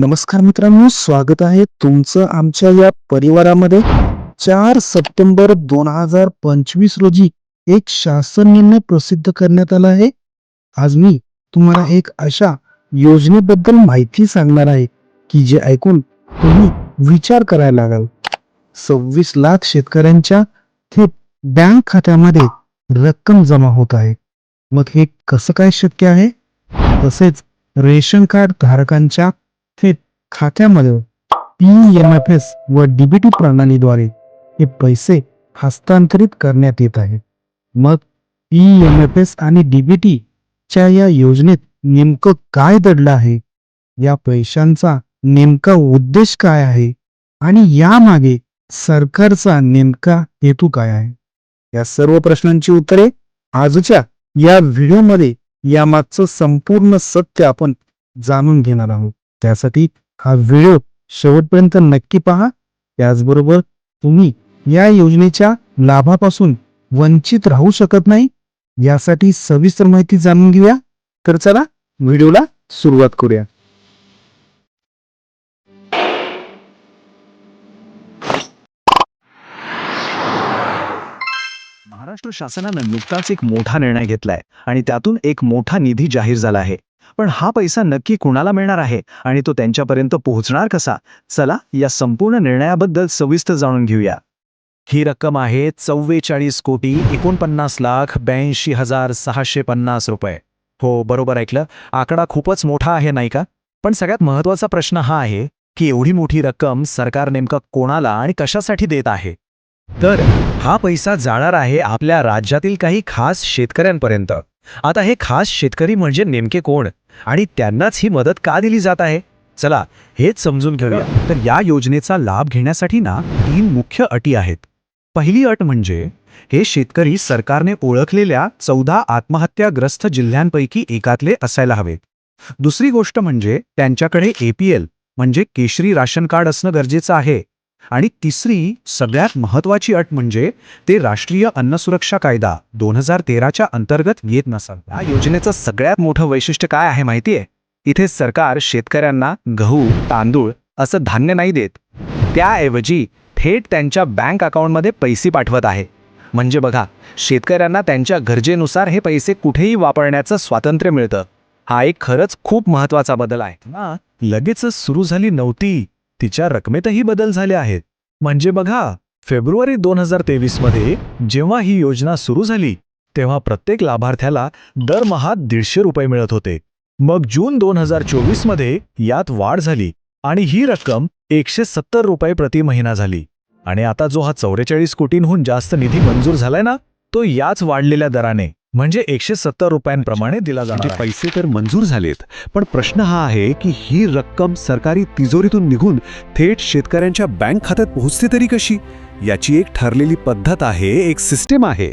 नमस्कार मित्रांनो स्वागत आहे तुमचं आमच्या या परिवारामध्ये. चार सप्टेंबर दोन हजार पंचवीस रोजी एक शासन निर्णय प्रसिद्ध करण्यात आला आहे. आज मी तुम्हाला एक अशा योजनेबद्दल माहिती सांगणार आहे की जे ऐकून तुम्ही विचार करायला लागाल. सव्वीस लाख शेतकऱ्यांच्या थेट बँक खात्यामध्ये रक्कम जमा होत आहे. मग हे कसं काय शक्य आहे? तसेच रेशन कार्ड धारकांच्या खात्यामध्ये पी एम एफ एस व डीबीटी प्रणालीद्वारे हे पैसे हस्तांतरित करण्यात येत आहे. मग पी एम एफ एस आणि डीबीटी च्या या योजनेत नेमकं काय दडलं आहे? या पैशांचा नेमका उद्देश काय आहे? आणि यामागे सरकारचा नेमका हेतू काय आहे? या सर्व प्रश्नांची उत्तरे आजच्या या व्हिडिओमध्ये यामागचं संपूर्ण सत्य आपण जाणून घेणार आहोत. त्यासाठी हा व्हिडिओ शेवटपर्यंत नक्की पहा. त्याचबरोबर तुम्ही या योजनेच्या लाभापासून वंचित राहू शकत नाही यासाठी सविस्तर माहिती जाणून घेऊया. तर चला व्हिडिओला सुरुवात करूया. महाराष्ट्र शासनानं नुकताच एक मोठा निर्णय घेतलाय आणि त्यातून एक मोठा निधी जाहीर झाला आहे. पण हा पैसा नक्की कुणाला मिळणार आहे आणि तो त्यांच्यापर्यंत पोहोचणार कसा? चला या संपूर्ण निर्णयाबद्दल सविस्तर जाणून घेऊया. ही रक्कम आहे चव्वेचाळीस कोटी एकोणपन्नास लाख ब्याऐंशी हजार सहाशे पन्नास रुपये. हो बरोबर ऐकलं. आकडा खूपच मोठा आहे नाही का? पण सगळ्यात महत्त्वाचा प्रश्न हा आहे की एवढी मोठी रक्कम सरकार नेमकं कोणाला आणि कशासाठी देत आहे? तर हा पैसा जाणार आहे आपल्या राज्यातील काही खास शेतकऱ्यांपर्यंत. आता हे खास शेतकरी म्हणजे नेमके कोण? आणि त्यांनाच ही मदत का दिली जात आहे? चला हेच समजून घेऊया. तर या योजनेचा लाभ घेण्यासाठी ना तीन मुख्य अटी आहेत. पहिली अट म्हणजे हे शेतकरी सरकारने ओळखलेल्या चौदा आत्महत्याग्रस्त जिल्ह्यांपैकी एकातले असायला हवेत. दुसरी गोष्ट म्हणजे त्यांच्याकडे एपीएल म्हणजे केशरी राशन कार्ड असणं गरजेचं आहे. आणि तिसरी सगळ्यात महत्वाची अट म्हणजे ते राष्ट्रीय अन्न सुरक्षा कायदा दोन हजार तेराच्या अंतर्गत येत नसाल या योजनेचं सगळ्यात मोठं वैशिष्ट्य काय आहे माहितीये? इथे सरकार शेतकऱ्यांना गहू तांदूळ असं धान्य नाही देत. त्याऐवजी थेट त्यांच्या बँक अकाउंटमध्ये पैसे पाठवत आहे. म्हणजे बघा शेतकऱ्यांना त्यांच्या गरजेनुसार हे पैसे कुठेही वापरण्याचं स्वातंत्र्य मिळतं. हा एक खरंच खूप महत्त्वाचा बदल आहे. ना लगेचच सुरू झाली नव्हती. तिच्या रकमेतही बदल झाले आहेत. म्हणजे बघा फेब्रुवारी दोन हजार तेवीसमध्ये जेव्हा ही योजना सुरू झाली तेव्हा प्रत्येक लाभार्थ्याला दरमहा दीडशे रुपये मिळत होते. मग जून दोन हजार चोवीसमध्ये यात वाढ झाली आणि ही रक्कम एकशे सत्तर रुपये प्रति महिना झाली. आणि आता जो हा चौवेचाळीस कोटींहून जास्त निधी मंजूर झालाय ना तो याच वाढलेल्या दराने. म्हणजे एकशे सत्तर रुपयांप्रमाणे दिला म्हणजे जाणार आहे. पैसे तर मंजूर झालेत पण प्रश्न हा आहे की ही रक्कम सरकारी तिजोरीतून निघून थेट शेतकऱ्यांच्या बँक खात्यात पोहोचते तरी कशी? याची एक ठरलेली पद्धत आहे एक सिस्टीम आहे.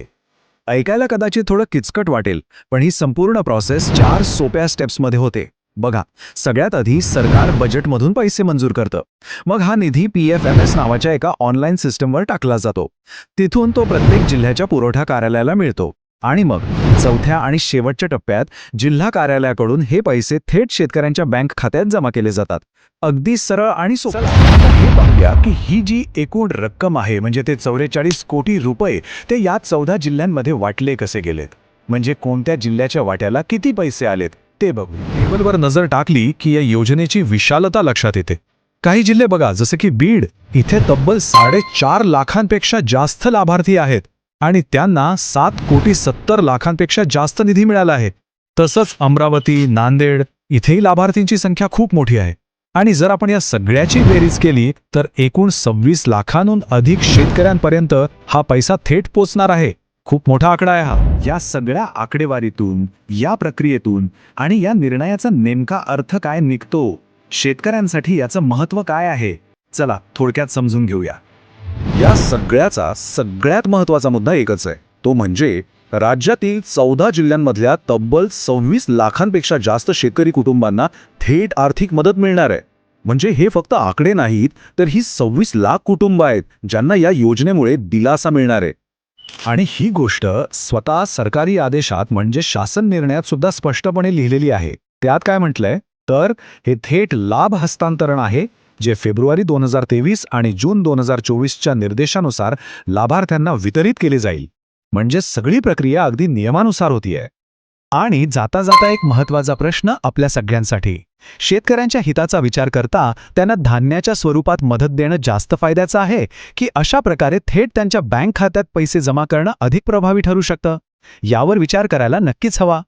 ऐकायला कदाचित थोडं किचकट वाटेल पण ही संपूर्ण प्रोसेस चार सोप्या स्टेप्समध्ये होते. बघा सगळ्यात आधी सरकार बजेटमधून पैसे मंजूर करतं. मग हा निधी पी एफ एम एस नावाच्या एका ऑनलाईन सिस्टमवर टाकला जातो. तिथून तो प्रत्येक जिल्ह्याच्या पुरवठा कार्यालयाला मिळतो. आणि मग चौथ्या आणि शेवटच्या टप्प्यात जिल्हा कार्यालयाकडून हे पैसे थेट शेतकऱ्यांच्या बँक खात्यात जमा केले जातात. अगदी सरळ आणि हे पाहूया की ही जी एकूण रक्कम आहे म्हणजे ते चौवेचाळीस कोटी रुपये ते या चौदा जिल्ह्यांमध्ये वाटले कसे गेलेत? म्हणजे कोणत्या जिल्ह्याच्या वाट्याला किती पैसे आलेत ते बघू टेबलवर नजर टाकली की या योजनेची विशालता लक्षात येते. काही जिल्हे बघा जसे की बीड इथे तब्बल साडेचार लाखांपेक्षा जास्त लाभार्थी आहेत. आणि त्यांना सात कोटी सत्तर लाखांपेक्षा जास्त निधी मिळाला आहे. तसंच अमरावती नांदेड इथेही लाभार्थींची संख्या खूप मोठी आहे. आणि जर आपण या सगळ्याची बेरीज केली तर एकूण सव्वीस लाखांहून अधिक शेतकऱ्यांपर्यंत हा पैसा थेट पोचणार आहे. खूप मोठा आकडा आहे हा. या सगळ्या आकडेवारीतून या प्रक्रियेतून आणि या निर्णयाचा नेमका अर्थ काय निघतो शेतकऱ्यांसाठी याचं महत्त्व काय आहे? चला थोडक्यात समजून घेऊया. या सगळ्याचा सगळ्यात महत्त्वाचा मुद्दा एकच आहे. तो म्हणजे राज्यातील चौदा जिल्ह्यांमधल्या तब्बल सव्वीस लाखांपेक्षा जास्त शेतकरी कुटुंबांना थेट आर्थिक मदत मिळणार आहे. म्हणजे हे फक्त आकडे नाहीत तर ही सव्वीस लाख कुटुंब आहेत ज्यांना या योजनेमुळे दिलासा मिळणार आहे. आणि ही गोष्ट स्वतः सरकारी आदेशात म्हणजे शासन निर्णयात सुद्धा स्पष्टपणे लिहिलेली आहे. त्यात काय म्हटलंय? तर हे थेट लाभ हस्तांतरण आहे जे फेब्रुवारी दोन हजार तेवीस आणि जून दोन हजार चोवीसच्या निर्देशानुसार लाभार्थ्यांना वितरित केले जाईल. म्हणजे सगळी प्रक्रिया अगदी नियमानुसार होतीये. आणि जाता जाता एक महत्त्वाचा प्रश्न आपल्या सगळ्यांसाठी. शेतकऱ्यांच्या हिताचा विचार करता त्यांना धान्याच्या स्वरूपात मदत देणं जास्त फायद्याचं आहे की अशा प्रकारे थेट त्यांच्या बँक खात्यात पैसे जमा करणं अधिक प्रभावी ठरू शकतं? यावर विचार करायला नक्कीच हवा.